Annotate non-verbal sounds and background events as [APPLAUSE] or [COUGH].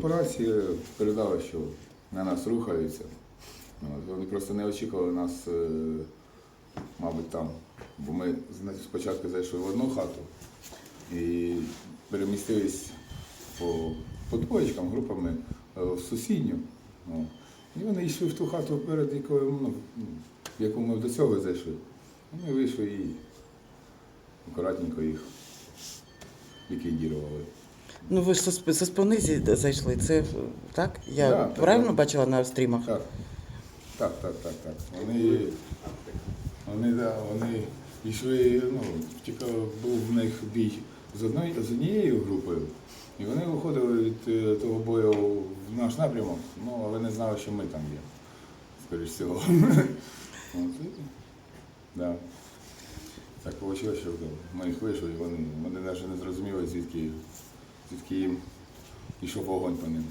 по рації передали, що на нас рухаються. От, Вони просто не очікували нас, е, мабуть, там. Бо ми знаєте, спочатку зайшли в одну хату і перемістились по, по двоєчкам, групами е, в сусідню. О. І вони йшли в ту хату перед якою, ну, в яку ми до цього зайшли. І ми вийшли і акуратненько їх ліквідували. Ну ви ж со, сп- зайшли, це так? Я Да, так, правильно так. бачила на стрімах? Так, так, так, так, так. Вони, вони, да, вони йшли, ну, тільки був в них бій з одної, з однією групою, і вони виходили від е, того бою в наш напрямок, ну, але не знали, що ми там є, скоріш всього. [LAUGHS] От, і, да. Так вийшло, що ми їх вийшли, і вони, вони навіть не зрозуміли, звідки, звідки їм йшов вогонь по ним.